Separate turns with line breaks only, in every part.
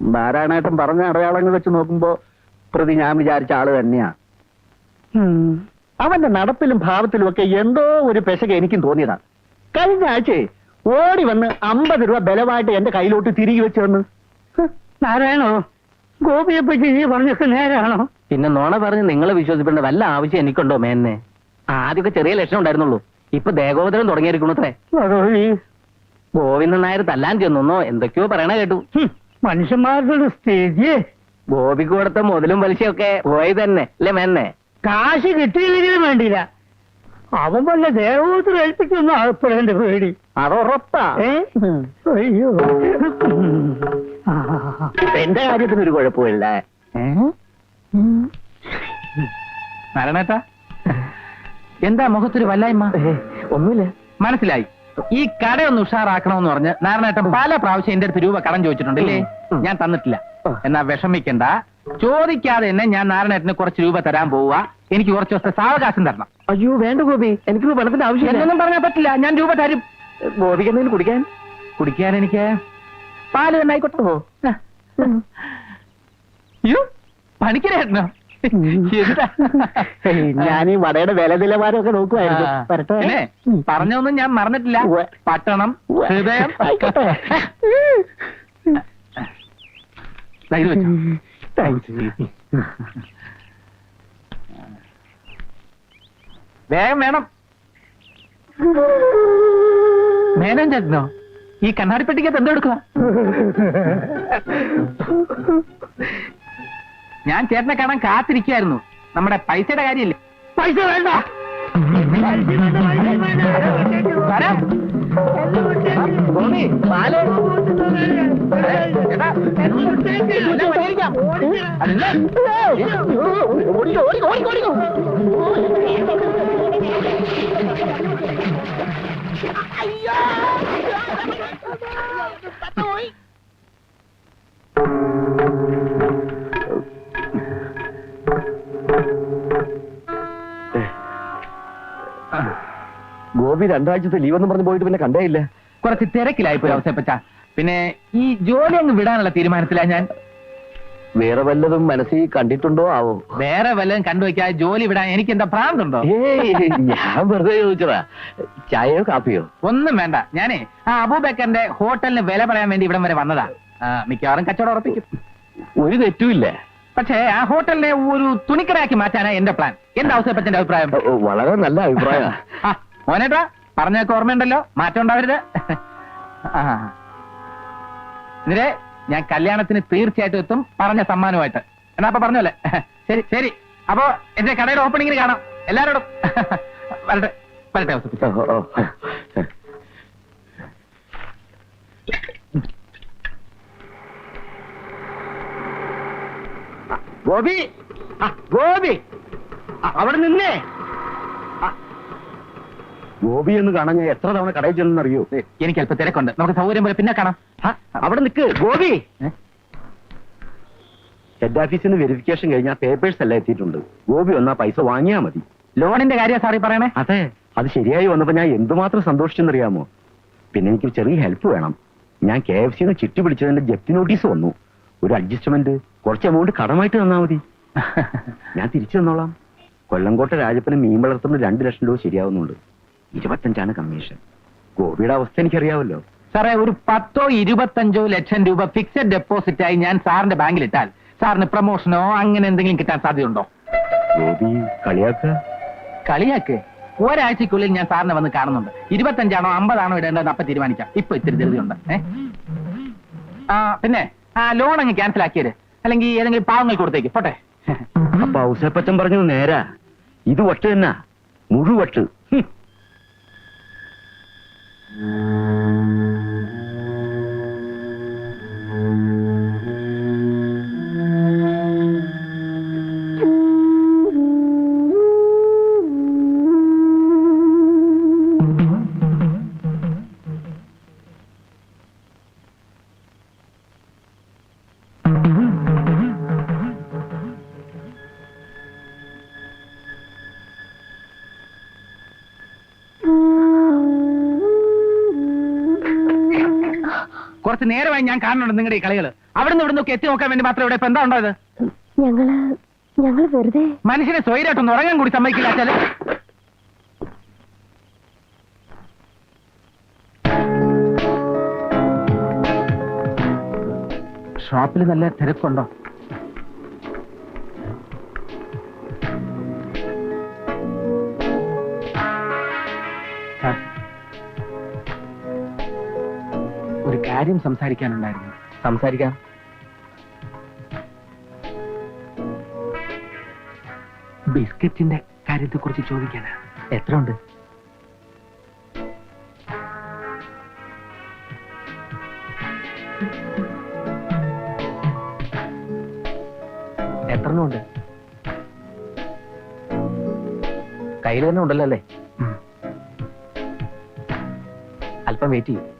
നാരായണേട്ടൻ പറഞ്ഞ അടയാളങ്ങൾ വെച്ച് നോക്കുമ്പോ പ്രതി ഞാൻ വിചാരിച്ച ആൾ തന്നെയാ. അവന്റെ നടപ്പിലും ഭാവത്തിലും ഒക്കെ എന്തോ ഒരു പെശക എനിക്കും തോന്നിയതാ. കഴിഞ്ഞ ആഴ്ചയെ ഓടി വന്ന് അമ്പത് രൂപ ബലമായിട്ട് എന്റെ കയ്യിലോട്ട് തിരികെ വെച്ച് വന്ന്
നാരായണോ? ഗോപിയെ പറ്റി നീ പറഞ്ഞൊക്കെ നേരാണോ?
പിന്നെ നോണ പറഞ്ഞ് നിങ്ങളെ വിശ്വസിക്കേണ്ട വല്ല ആവശ്യം എനിക്കുണ്ടോ മേന്നെ? ആദ്യമൊക്കെ ചെറിയ ലക്ഷണം ഉണ്ടായിരുന്നുള്ളൂ. ഇപ്പൊ ദേഗോദരം തുടങ്ങിയിരിക്കണത്രേ
അത്രേ.
ഗോവിന്ദൻ നായർ തല്ലാൻ ചെന്നോ എന്തൊക്കെയോ പറയണ കേട്ടു.
ഹും, മനുഷ്യന്മാരുടെ ഒരു സ്ഥിതി.
ഗോപിക്ക് കൊടുത്ത മുതലും പലിശയൊക്കെ പോയി തന്നെ അല്ലെ മെന്നെ?
കാശ് കിട്ടിയില്ലെങ്കിലും വേണ്ടില്ല അവൻ വല്ല ദേവോത്തരം ഏൽപ്പിക്കുന്ന ആൾപ്പെടേണ്ട പേടി.
അത്
ഉറപ്പാ. അയ്യോ.
എന്റെ കാര്യത്തിന് ഒരു കുഴപ്പമില്ല.
നാരായണേട്ടാ എന്താ മുഖത്തൊരു വല്ലായ്മ?
ഒന്നുമില്ല.
മനസ്സിലായി. ഈ കടയൊന്ന് ഉഷാറാക്കണമെന്ന് പറഞ്ഞ് നാരായണേട്ടൻ പല പ്രാവശ്യം എന്റെ അടുത്ത് രൂപ കടം ചോദിച്ചിട്ടുണ്ടല്ലേ. ഞാൻ തന്നിട്ടില്ല. എന്നാ വിഷമിക്കണ്ട. ചോദിക്കാതെ തന്നെ ഞാൻ നാരായണേട്ടന് കുറച്ച് രൂപ തരാൻ പോവുക. എനിക്ക് കുറച്ച് ദിവസത്തെ സാവകാശം തരണം.
അയ്യോ വേണ്ട ഗോപി. എനിക്ക് പണത്തിന്റെ ആവശ്യം
എന്നൊന്നും പറഞ്ഞാൽ പറ്റില്ല. ഞാൻ രൂപ തരും.
ഗോപിക്ക് എന്തെങ്കിലും കുടിക്കാൻ?
കുടിക്കാൻ എനിക്ക്? പാൽ തന്നെ ആയിക്കോട്ടെ അയ്യോ പണിക്കരേട്ടനോ
ഞാൻ ഈ വടയുടെ വില നിലവാരമൊക്കെ
നോക്കുവായിരുന്നു. പറഞ്ഞൊന്നും ഞാൻ മറന്നിട്ടില്ല. പട്ടണം. ഹൃദയം. വേഗം വേണം. മേനോൻ ചേട്ടനോ? ഈ കണ്ണാടിപ്പെട്ടിക്കകത്ത് എന്തോ എടുക്കുക ഞാൻ ചേട്ടനെ കാണാൻ കാത്തിരിക്കായിരുന്നു നമ്മുടെ പൈസയുടെ കാര്യമില്ലേ
പൈസ വേണ്ട
വരാം. ഗോപി, പാൽ. ചേട്ടാ, എല്ലാം പരിഹരിക്കാം. അല്ല.
ഗോപി രണ്ടാഴ്ചത്തെ ലീവ് എന്ന് പറഞ്ഞ് പോയിട്ട് പിന്നെ കണ്ടേയില്ല.
കുറച്ച് തിരക്കിലായിപ്പോയി അവസരപ്പച്ച പിന്നെ ഈ ജോലി അങ്ങ് വിടാനുള്ള തീരുമാനത്തിലാ ഞാൻ.
വേറെ വല്ലതും മനസ്സിൽ കണ്ടിട്ടുണ്ടോ ആവോ?
വേറെ വല്ലതും കണ്ടുവെക്കാ ജോലി വിടാൻ എനിക്ക് എന്താ പ്രാന്തുണ്ടോ
ഏയ് ഞാൻ വെറുതെ ചോദിച്ചതാ. ചായയോ കാപ്പിയോ?
ഒന്നും വേണ്ട. ഞാനേ ആ അബൂബക്കറിന്റെ ഹോട്ടലിന് വില പറയാൻ വേണ്ടി ഇവിടം വരെ വന്നതാ. ആ, മിക്കവാറും കച്ചവടം ഉറപ്പിക്കും.
ഒരു തെറ്റുമില്ല
പക്ഷേ ആ ഹോട്ടലിനെ ഒരു തുണിക്കടയാക്കി മാറ്റാനാ എന്റെ പ്ലാൻ. എന്താ അവസരപ്പച്ചന്റെ അഭിപ്രായം?
ഓ, വളരെ നല്ല അഭിപ്രായമാണ്
ആ മോനേട്ടാ പറഞ്ഞൊക്കെ ഓർമ്മയുണ്ടല്ലോ. മാറ്റം ഉണ്ടാവരുത്. എന്നിട്ട് ഞാൻ കല്യാണത്തിന് തീർച്ചയായിട്ടും എത്തും. പറഞ്ഞ സമ്മാനമായിട്ട് എന്നാ അപ്പൊ പറഞ്ഞല്ലേ ശരി ശരി. അപ്പോ എന്റെ കടയുടെ ഓപ്പണിങ്ങിന് കാണാം. എല്ലാരോടും. വരട്ടെ വരട്ടെ
ഗോപി ഗോപി. അവിടെ നിന്നേ. ഗോപി എന്ന് കാണാൻ ഞാൻ എത്ര തവണ കടയിൽ ചെന്നറിയോ
എനിക്ക് അല്പം തിരക്കുണ്ട്. നമുക്ക് സൗകര്യം പോലെ പിന്നെ കാണാം.
അവിടെ നിൽക്ക് ഗോപി? ഹെഡ് ഓഫീസിൽ നിന്ന് വെരിഫിക്കേഷൻ കഴിഞ്ഞാൽ പേപ്പേഴ്സ് എല്ലാം എത്തിയിട്ടുണ്ട്. ഗോപി വന്നാ പൈസ വാങ്ങിയാ മതി.
ലോണിന്റെ കാര്യം സാറി പറയണേ?
അതെ അത് ശരിയായി വന്നപ്പോ ഞാൻ എന്തുമാത്രം സന്തോഷിച്ചെന്നറിയാമോ? പിന്നെ എനിക്ക് ചെറിയ ഹെൽപ്പ് വേണം. ഞാൻ കെ എഫ് സിന്ന് ചിട്ടി പിടിച്ചതിന്റെ ജപ്തി നോട്ടീസ് വന്നു. ഒരു അഡ്ജസ്റ്റ്മെന്റ് കുറച്ച് എമൗണ്ട് കടമായിട്ട് തന്നാ മതി. ഞാൻ തിരിച്ചു തന്നോളാം. കൊല്ലംകോട്ടെ രാജപ്പന് മീൻ വളർത്തുന്ന രണ്ട് ലക്ഷം രൂപ ശരിയാവുന്നുണ്ട്. ഇരുപത്തഞ്ചാണ് കമ്മീഷൻ. ഗോപിയുടെ അവസ്ഥ എനിക്കറിയാവല്ലോ
സാറേ ഒരു പത്തോ ഇരുപത്തഞ്ചോ ലക്ഷം രൂപ ഫിക്സഡ് ഡെപ്പോസിറ്റ് ആയി ഞാൻ സാറിന്റെ ബാങ്കിൽ ഇട്ടാൽ സാറിന് പ്രൊമോഷനോ അങ്ങനെ എന്തെങ്കിലും കിട്ടാൻ സാധ്യതയുണ്ടോ?
ഗോപി കളിയാക്ക?
കളിയാക്ക്? ഒരാഴ്ചക്കുള്ളിൽ ഞാൻ സാറിനെ വന്ന് കാണുന്നുണ്ട്. ഇരുപത്തഞ്ചാണോ അമ്പതാണോ ഇടേണ്ടത് അപ്പൊ തീരുമാനിക്കാം. ഇപ്പൊ ഇത്തിരി ധൃതിയുണ്ട്. ആ പിന്നെ ആ ലോൺ അങ്ങ് ക്യാൻസൽ ആക്കിയത്. അല്ലെങ്കിൽ ഏതെങ്കിലും പാവങ്ങൾ കൊടുത്തേക്ക്. പോട്ടെ.
അപ്പൊ ഔസേപ്പച്ചൻ പറഞ്ഞു നേരാ. ഇത് വട്ട് തന്നെ. മുഴുവട്ട്. Mm-hmm.
കുറച്ച് നേരമായി ഞാൻ കാണുന്നുണ്ട് നിങ്ങളുടെ ഈ കളികൾ അവിടെ നിന്ന് ഇവിടുന്ന് നിന്നൊക്കെ എത്തി നോക്കാൻ വേണ്ടി മാത്രം ഇവിടെ ഇപ്പൊ എന്താ ഉണ്ടായത്
ഞങ്ങൾ ഞങ്ങൾ വെറുതെ
മനുഷ്യനെ സ്വൈരായിട്ടൊന്ന് ഉറങ്ങാൻ കൂടി സമ്മതിക്കില്ല വെച്ചാൽ ഷോപ്പിൽ നല്ല തിരക്കുണ്ടോ? കാര്യം സംസാരിക്കാനുണ്ടായിരുന്നു. സംസാരിക്കാം. ബിസ്ക്കറ്റിന്റെ കാര്യത്തെ കുറിച്ച് ചോദിക്കാനാ. എത്ര ഉണ്ട് എത്ര ഉണ്ട് കയ്യിൽ തന്നെ ഉണ്ടല്ലോ അല്ലേ? അല്പം വെയിറ്റ് ചെയ്യും.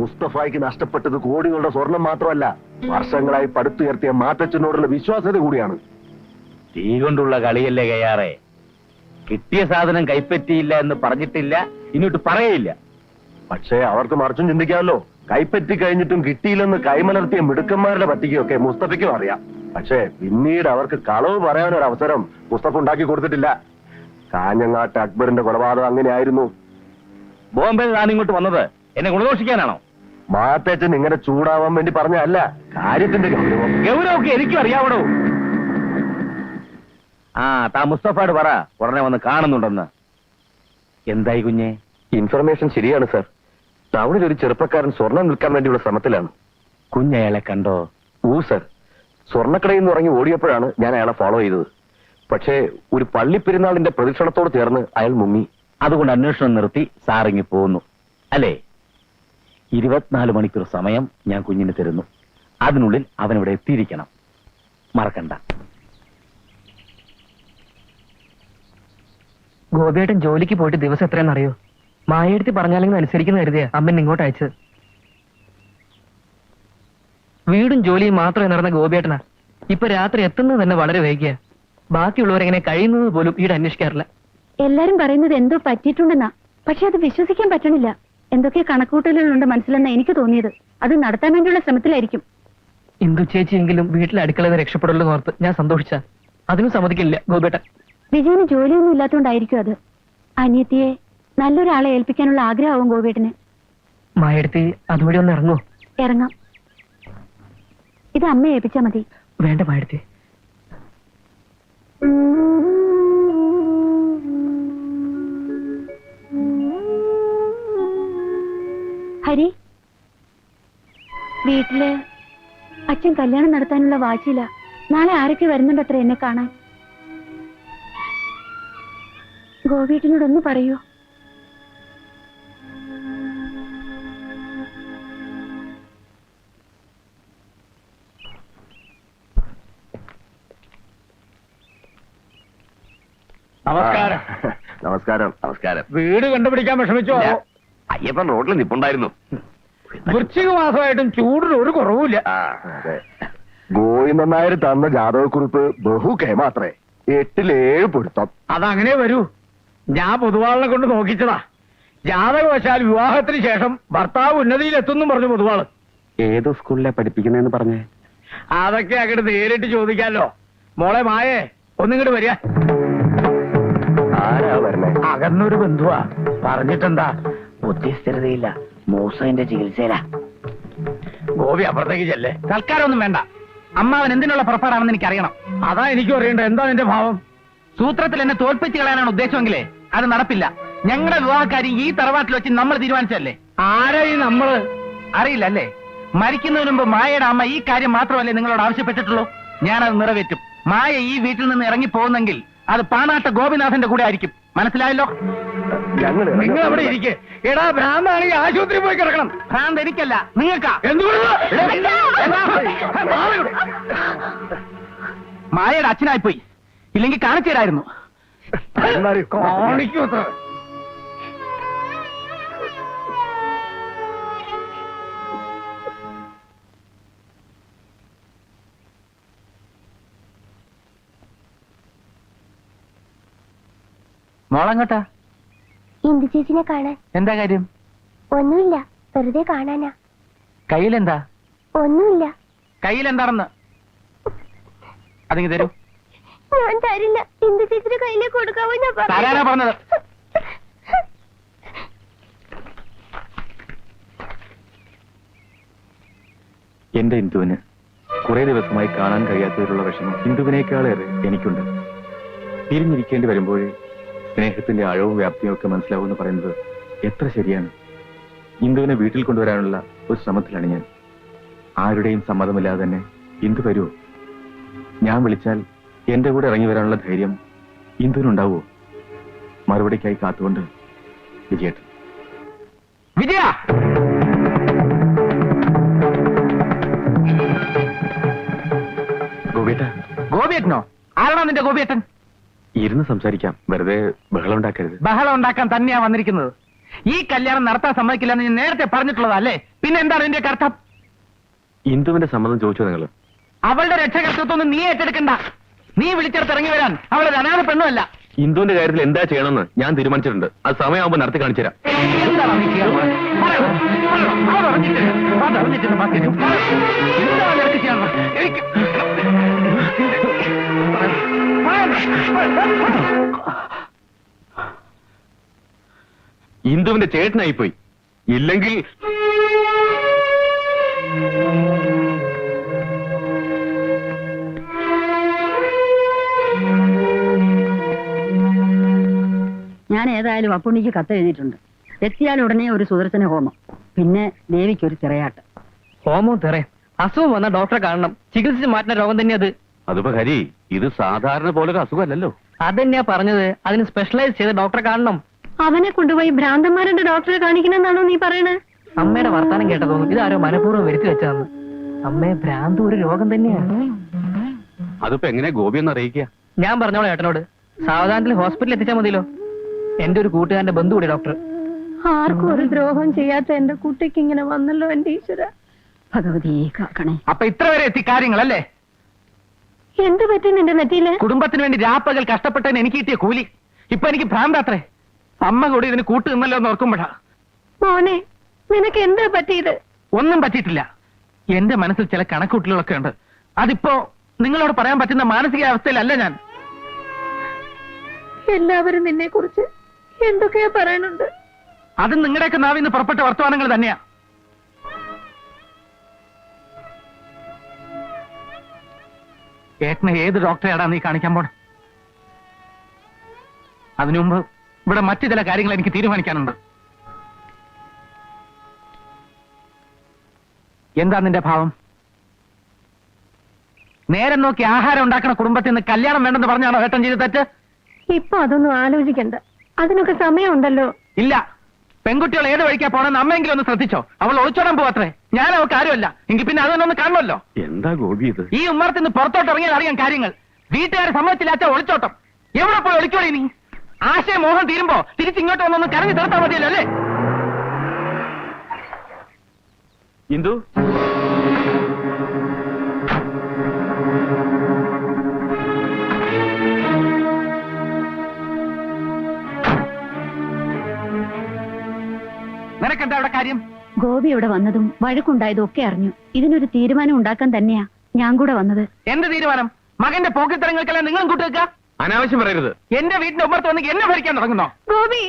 മുസ്തഫായിക്ക് നഷ്ടപ്പെട്ടത് കോടികളുടെ സ്വർണം മാത്രമല്ല വർഷങ്ങളായി പടുത്തുയർത്തിയ മാറ്റച്ചനോടുള്ള വിശ്വാസ്യത കൂടിയാണ്.
തീ കൊണ്ടുള്ള കളിയല്ലേ കയ്യാറെ? കിട്ടിയ സാധനം കൈപ്പറ്റിയില്ല എന്ന് പറഞ്ഞിട്ടില്ല ഇങ്ങോട്ട് പറയയില്ല.
പക്ഷേ അവർക്ക് മറിച്ചും ചിന്തിക്കാമല്ലോ. കൈപ്പറ്റി കഴിഞ്ഞിട്ടും കിട്ടിയില്ലെന്ന് കൈമലർത്തിയ മിടുക്കന്മാരുടെ പറ്റിക്കൊക്കെ മുസ്തഫയ്ക്കും അറിയാം. പക്ഷേ പിന്നീട് അവർക്ക് കളവ് പറയാനൊരു അവസരം മുസ്തഫ ഉണ്ടാക്കി കൊടുത്തിട്ടില്ല. കാഞ്ഞങ്ങാട്ട് അക്ബറിന്റെ കൊലപാതകം അങ്ങനെയായിരുന്നു.
ബോംബെ ഞാൻ ഇങ്ങോട്ട് വന്നത് എന്നെ ഗുണദോഷിക്കാനാണോ?
മാത്തേച്ചൻ ഇങ്ങനെ ചൂടാവാൻ വേണ്ടി പറഞ്ഞല്ല കാര്യത്തിന്റെ ഗൗരവം.
ഗൗരവൊക്കെ എനിക്കും അറിയാവണോ? ആ താ മുസ്തഫയോട് പറ. ഉടനെ വന്ന് കാണുന്നുണ്ടെന്ന്. എന്തായി കുഞ്ഞെ?
ഇൻഫർമേഷൻ ശരിയാണ് സർ. ടൗണിൽ ഒരു ചെറുപ്പക്കാരൻ സ്വർണം നിൽക്കാൻ വേണ്ടിയുള്ള ശ്രമത്തിലാണ്.
കുഞ്ഞയാളെ കണ്ടോ?
ഊ സർ. സ്വർണക്കടയിൽ നിന്ന് ഇറങ്ങി ഓടിയപ്പോഴാണ് ഞാൻ അയാളെ ഫോളോ ചെയ്തത്. പക്ഷേ ഒരു പള്ളിപ്പെരുന്നാളിന്റെ പ്രദക്ഷിണത്തോട് ചേർന്ന് അയാൾ മുങ്ങി.
അതുകൊണ്ട് അന്വേഷണം നിർത്തി സാറിങ്ങി പോകുന്നു അല്ലേ? ഇരുപത്തിനാല് മണിക്കൂർ സമയം ഞാൻ കുഞ്ഞിന് തരുന്നു. അതിനുള്ളിൽ അവനിവിടെ ഇവിടെ എത്തിയിരിക്കണം. മറക്കണ്ട.
ഗോപിയേട്ടൻ ജോലിക്ക് പോയിട്ട് ദിവസം എത്രയാണെന്ന് അറിയോ മായെടുത്ത് പറഞ്ഞാലെങ്കിൽ അനുസരിക്കുന്ന കരുതിയ അമ്മൻ ഇങ്ങോട്ട് അയച്ചത്. വീടും ജോലിയും മാത്രമേ നടന്ന ഗോപിയേട്ടനാ ഇപ്പൊ രാത്രി എത്തുന്നത് തന്നെ വളരെ വൈകിയ. ബാക്കിയുള്ളവരെങ്ങനെ കഴിയുന്നത് പോലും ഈട് അന്വേഷിക്കാറില്ല.
എല്ലാരും പറയുന്നത് എന്തോ പറ്റിയിട്ടുണ്ടെന്നാ. പക്ഷെ അത് വിശ്വസിക്കാൻ പറ്റണില്ല. എന്തൊക്കെ കണക്കൂട്ടലുകളുണ്ട് മനസ്സിലെന്ന എനിക്ക് തോന്നിയത്. അത് നടത്താൻ വേണ്ടിയുള്ള ശ്രമത്തിലായിരിക്കും.
ഇന്ദു ചേച്ചിയെങ്കിലും വീട്ടിലെ അടുക്കളയിൽ എന്ന് ഓർത്ത് ഞാൻ സന്തോഷിച്ച. അതിനും സമ്മതിക്കില്ല ഗോപേട്ട
വിജയന് ജോലിയൊന്നും ഇല്ലാത്തോണ്ടായിരിക്കും അത്. അനിയത്തിയെ നല്ലൊരാളെ ഏൽപ്പിക്കാനുള്ള ആഗ്രഹമാവും ഗോപേട്ടന്.
മായെടുത്ത് അതുവഴി ഒന്ന് ഇറങ്ങോ
ഇറങ്ങാം. ഇത് അമ്മയെ ഏൽപ്പിച്ചാ മതി.
വേണ്ട മായെടുത്ത്.
ഹരി? വീട്ടിൽ അച്ഛൻ കല്യാണം നടത്താനുള്ള വാശിയില്ല നാളെ ആരൊക്കെ വരുന്നുണ്ടത്ര എന്നെ കാണാൻ? ഗോപീട്ടിനോടൊന്ന് പറയൂ.
നമസ്കാരം.
നമസ്കാരം. നമസ്കാരം.
വീട് കണ്ടുപിടിക്കാൻ വിഷമിച്ചോ.
അയ്യപ്പൻ റോഡിൽ നിപ്പുണ്ടായിരുന്നു.
വൃശ്ചിക മാസമായിട്ടും ചൂടിന് ഒരു കുറവുമില്ല.
ഗോവിന്ദൻ നായർ തന്ന ജാതകക്കുറിപ്പ് ബഹു കേമാത്രേ എട്ടിലേഴ് പൊരുത്തം.
അതങ്ങനെ വരൂ. ഞാൻ പൊതുവാളിനെ കൊണ്ട് നോക്കിച്ചതാ. ജാതകവശാൽ വിവാഹത്തിന് ശേഷം ഭർത്താവ് ഉന്നതിയിലെത്തുന്നു പറഞ്ഞു പൊതുവാൾ.
ഏത് സ്കൂളിലെ പഠിപ്പിക്കുന്നതെന്ന് പറഞ്ഞേ?
അതൊക്കെ അങ്ങോട്ട് നേരിട്ട് ചോദിക്കാലോ. മോളെ മായേ ഒന്നിങ്ങോട്ട് വരിക.
ആരാ വരണേ?
അകന്നൊരു ബന്ധുവാ. പറഞ്ഞിട്ടെന്താ?
ബുദ്ധിസ്ഥിരതയില്ല മൂസന്റെ ചികിത്സയില.
ഗോപി അപ്പുറത്തേക്ക് ചെല്ലേ. തൽക്കാലം ഒന്നും വേണ്ട. അമ്മാവൻ എന്തിനുള്ള പുറപ്പാടാണെന്ന് എനിക്ക് അറിയണം അതാ എനിക്കും അറിയണ്ട എന്താ നിന്റെ ഭാവം? സൂത്രത്തിൽ എന്നെ തോൽപ്പിച്ച് കളയാനാണ് ഉദ്ദേശമെങ്കിലേ? അത് നടപ്പില്ല. ഞങ്ങളുടെ വിവാഹക്കാരി ഈ തറവാട്ടിൽ വെച്ച് നമ്മൾ തീരുമാനിച്ചല്ലേ ആരാ ഈ നമ്മൾ? അറിയില്ല അല്ലേ മരിക്കുന്നതിന് മുമ്പ് മായയുടെ അമ്മ ഈ കാര്യം മാത്രമല്ലേ നിങ്ങളോട് ആവശ്യപ്പെട്ടിട്ടുള്ളൂ? ഞാനത് നിറവേറ്റും. മായ ഈ വീട്ടിൽ നിന്ന് ഇറങ്ങി പോകുന്നെങ്കിൽ അത് പാണാട്ട ഗോപിനാഥന്റെ കൂടെ ആയിരിക്കും. മനസ്സിലായല്ലോ?
ഞങ്ങൾ
നിങ്ങൾ അവിടെ ഇരിക്കെ. എടാ ഭ്രാന്താണെങ്കിൽ ആശുപത്രി പോയി കിടക്കണം. ഭ്രാന്ത് എനിക്കല്ല. നിങ്ങൾക്കാ? മായയുടെ അച്ഛനായി പോയി ഇല്ലെങ്കിൽ കാണിച്ചേരായിരുന്നു. കാണിക്കൂ സാർ മോളങ്ങോട്ടാ?
ഇന്ദു ചേച്ചിനെ കാണാൻ?
എന്താ കാര്യം?
ഒന്നുമില്ല. വെറുതെ കാണാനാ.
കയ്യിലെന്താ?
ഒന്നുമില്ല.
കയ്യിലെന്താണെന്ന്? അതിങ്ങ് തരൂ.
ഞാൻ തരില്ല. ഇന്ദു ചേച്ചിയുടെ കയ്യിലേക്ക് കൊടുക്കാവോ ഞാൻ
പറഞ്ഞത്.
എന്റെ ഇന്ദുവിന് കുറെ ദിവസമായി കാണാൻ കഴിയാത്തതിലുള്ള വിഷമം ഹിന്ദുവിനേക്കാളേറെ എനിക്കുണ്ട്. പിരിഞ്ഞിരിക്കേണ്ടി വരുമ്പോഴേ സ്നേഹത്തിന്റെ ആഴവും വ്യാപ്തിയും ഒക്കെ മനസ്സിലാവുമെന്ന് പറയുന്നത് എത്ര ശരിയാണ്? ഇന്ദുവിനെ വീട്ടിൽ കൊണ്ടുവരാനുള്ള ഒരു ശ്രമത്തിലാണ് ഞാൻ. ആരുടെയും സമ്മതമില്ലാതെ തന്നെ ഇന്ദു വരുമോ ഞാൻ വിളിച്ചാൽ എന്റെ കൂടെ ഇറങ്ങി വരാനുള്ള ധൈര്യം ഇന്ദുവിനുണ്ടാവുമോ? മറുപടിക്കായി കാത്തുകൊണ്ട് വിജയേട്ടൻ.
വിജയ!
ഗോപേട്ട
ഗോപിയേട്ടനോ? ആരാണോ നിന്റെ ഗോപിയേട്ടൻ?
ഇരുന്ന് സംസാരിക്കാം. വെറുതെ ബഹളം ഉണ്ടാക്കരുത്.
ബഹളം ഉണ്ടാക്കാൻ തന്നെയാ വന്നിരിക്കുന്നത്. ഈ കല്യാണം നടത്താൻ സമ്മതിക്കില്ലെന്ന് ഞാൻ നേരത്തെ പറഞ്ഞിട്ടുള്ളതാ അല്ലേ പിന്നെ എന്താണ് എന്റെ കർത്തം?
ഇന്ദുവിന്റെ സമ്മതം ചോദിച്ചോ നിങ്ങൾ
അവളുടെ രക്ഷകർത്തൃത്വം നീ ഏറ്റെടുക്കണ്ട. നീ വിളിച്ചെടുത്ത് ഇറങ്ങി വരാൻ അവളൊരു അനാഥ പെണ്ണുമല്ല.
ഇന്ദുവിന്റെ കാര്യത്തിൽ എന്താ ചെയ്യണമെന്ന് ഞാൻ തീരുമാനിച്ചിട്ടുണ്ട്. അത് സമയമാകുമ്പോൾ നടത്തി കാണിച്ചു തരാം
എന്താണ് നീ ചെയ്യാൻ പോകുന്നത്? പറയൂ, പറയൂ, അതറിഞ്ഞിട്ട്, അതറിഞ്ഞിട്ട് ബാക്കി ചെയ്യൂ. പറയൂ, എന്താണ് നിനക്ക് ചെയ്യാനുള്ളത്? എനിക്ക്
ഇന്ദുവിന്റെ ചേട്ടനായി പോയി ഇല്ലെങ്കിൽ
ഞാൻ ഏതായാലും അപ്പുണ്ണിക്ക് കത്ത് എഴുതിയിട്ടുണ്ട് എത്തിയാൽ ഉടനെ ഒരു സുദർശന ഹോമം. പിന്നെ ദേവിക്ക് ഒരു തിറയാട്ട്
ഹോമം തെറേ അസുഖം വന്ന ഡോക്ടറെ കാണണം. ചികിത്സിച്ച് മാറ്റുന്ന രോഗം തന്നെ അത്.
അതിപ്പോ ഹരി ഇത് സാധാരണ പോലെ ഒരു അസുഖമല്ലല്ലോ.
അതന്നെയാ പറഞ്ഞത്. അതിന് സ്പെഷ്യലൈസ് ചെയ്ത ഡോക്ടറെ കാണണം.
അവനെ കൊണ്ടുപോയി ഭ്രാന്തന്മാരുടെ ഡോക്ടറെ കാണിക്കണമെന്നാണോ നീ പറയണേ?
അമ്മയുടെ വർത്താനം കേട്ട തോന്നും. ഇതാരോ മനഃപൂർവം വരുത്തി വെച്ചാന്ന് അമ്മയെ ഭ്രാന്ത് ഒരു രോഗം തന്നെയാണ്
അതിപ്പോ എങ്ങനെ ഗോപി എന്ന് അറിയിക്കുക?
ഞാൻ പറഞ്ഞോളാം ഏട്ടനോട്. സാവധാനത്തിൽ ഹോസ്പിറ്റലിൽ എത്തിച്ചാൽ മതിയല്ലോ. എന്റെ ഒരു കൂട്ടുകാരന്റെ ബന്ധു കൂടി ഡോക്ടർ.
ആർക്കും ഒരു ദ്രോഹം ചെയ്യാത്ത എന്റെ കുട്ടിക്ക് ഇങ്ങനെ വന്നല്ലോ എന്റെ ഈശ്വര.
ഭഗവതി കാക്കണേ.
അപ്പൊ ഇത്ര വരെ എത്തി കാര്യങ്ങളല്ലേ?
എന്ത് പറ്റി നിന്റെ നെറ്റിയിൽ?
കുടുംബത്തിന് വേണ്ടി രാപ്പകൽ കഷ്ടപ്പെട്ടതിന് എനിക്ക് കിട്ടിയ കൂലി. ഇപ്പൊ എനിക്ക് ഭ്രാന്താത്രേ അമ്മ കൂടി ഇതിന് കൂട്ട് നിന്നല്ലോ എന്ന് ഓർക്കുമ്പോഴാ.
മോനെ നിനക്ക് എന്താ പറ്റിയത്?
ഒന്നും പറ്റിയിട്ടില്ല. എന്റെ മനസ്സിൽ ചില കണക്കൂട്ടലുകളൊക്കെ ഉണ്ട്. അതിപ്പോ നിങ്ങളോട് പറയാൻ പറ്റുന്ന മാനസികാവസ്ഥയിലല്ല ഞാൻ.
എല്ലാവരും നിന്നെ കുറിച്ച് എന്തൊക്കെയാ പറയുന്നുണ്ട്
അത് നിങ്ങളുടെയൊക്കെ നാവിന്ന് പുറപ്പെട്ട വർത്തമാനങ്ങൾ തന്നെയാ. ഏട്ടനെ ഏത് ഡോക്ടറെയാടാ നീ കാണിക്കാൻ പോണ? അതിനു മുമ്പ് ഇവിടെ മറ്റു ചില കാര്യങ്ങൾ എനിക്ക് തീരുമാനിക്കാനുണ്ട്. എന്താ നിന്റെ ഭാവം? നേരം നോക്കി ആഹാരം ഉണ്ടാക്കുന്ന കുടുംബത്തിൽ നിന്ന് കല്യാണം വേണ്ടെന്ന് പറഞ്ഞാണോ ഏട്ടൻ ചെയ്ത് തെറ്റ്?
ഇപ്പൊ അതൊന്നും ആലോചിക്കണ്ട. അതിനൊക്കെ സമയമുണ്ടല്ലോ.
ഇല്ല. പെൺകുട്ടികൾ ഏത് വഴിക്കാ പോണെന്ന് അമ്മയെങ്കിലും ഒന്ന് ശ്രദ്ധിച്ചോ? അവൾ ഒളിച്ചോടാൻ പോവാത്രേ. ഞാൻ അവൾക്ക് ആരുമല്ല. എങ്കിൽ പിന്നെ അത് ഒന്ന് കാണുമല്ലോ?
എന്താ ഗോപി ഇത്?
ഈ ഉമ്മറത്ത് നിന്ന് പുറത്തോട്ട് ഇറങ്ങിയാൽ അറിയാൻ കാര്യങ്ങൾ. വീട്ടുകാരെ സമ്മതിച്ചില്ലാത്ത ഒളിച്ചോട്ടം. എവിടെ പോയി ഒളിക്കോളി നീ ആശയ മോഹം തീരുമ്പോ തിരിച്ചിങ്ങോട്ട് വന്നൊന്ന് കരഞ്ഞു തീർത്താൽ മതിയല്ലോ അല്ലേ?
ഇന്ദു?
നിനക്കെന്താ അവിടെ കാര്യം?
ഗോപി ഇവിടെ വന്നതും വഴക്കുണ്ടായതും ഒക്കെ അറിഞ്ഞു. ഇതിനൊരു തീരുമാനം ഉണ്ടാക്കാൻ തന്നെയാ ഞാൻ കൂടെ വന്നത്.
എന്ത് തീരുമാനം? മകന്റെ പോക്കിത്തരങ്ങൾക്കെല്ലാം നിങ്ങളും കൂട്ടുവെക്ക?
അനാവശ്യം പറയരുത്.
എന്റെ വീടിന്റെ ഉമ്മർത്ത് വന്ന് എന്നെ ഭരിക്കാൻ തുടങ്ങുന്നോ?
ഗോപി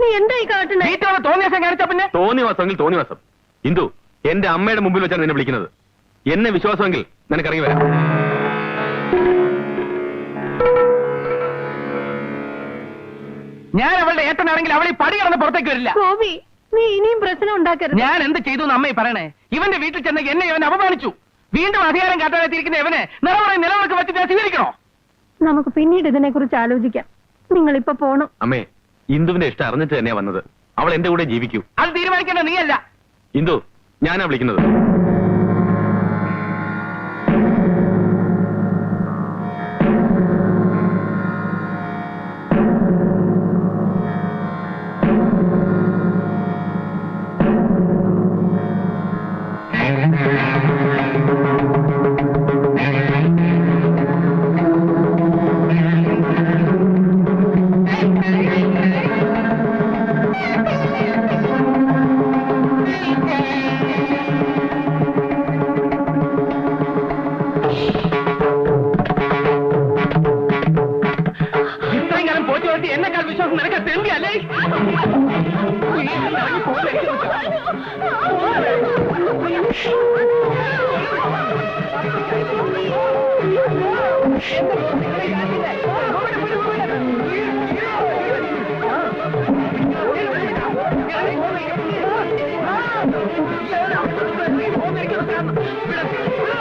നീ എന്തായി കാട്ടണേ
വീട്ടിലുള്ള തോന്നിയാസം കാണിച്ച പിന്നെ?
തോന്നിവാസമെങ്കിൽ തോന്നിവാസം ഇന്ദു എന്റെ അമ്മയുടെ മുമ്പിൽ വെച്ചാണ് നിന്നെ വിളിക്കുന്നത്. എന്നെ വിശ്വാസമെങ്കിൽ നിനക്ക് ഇറങ്ങി വരാം.
ഞാൻ അവളുടെ ഏട്ടനാണെങ്കിൽ അവൾ ഈ പടി കടന്ന് പുറത്തേക്ക് വരില്ല.
ഗോപി നീ ഇനിയും പ്രശ്നം ഉണ്ടാക്കരുത്.
ഞാൻ എന്ത് ചെയ്തു എന്ന് അമ്മയെ പറയണേ? ഇവന്റെ വീട്ടിൽ ചെന്ന് എന്നെ ഇവൻ അപമാനിച്ചു. വീണ്ടും അധികാരം കാട്ടാതെ ഇവനെ നിലവറ നിലവർക്ക് പറ്റി ഞാൻ സ്വീകരിക്കണോ?
നമുക്ക് പിന്നീട് ഇതിനെ കുറിച്ച് ആലോചിക്കാം. നിങ്ങൾ ഇപ്പൊ പോണം.
അമ്മേ ഇന്ദുവിന്റെ ഇഷ്ടം അറിഞ്ഞിട്ട് തന്നെയാ വന്നത്. അവൾ എന്റെ കൂടെ ജീവിക്കൂ.
അത് തീരുമാനിക്കേണ്ട നീയല്ല.
ഇന്ദു ഞാനാ വിളിക്കുന്നത്.
Thank
you.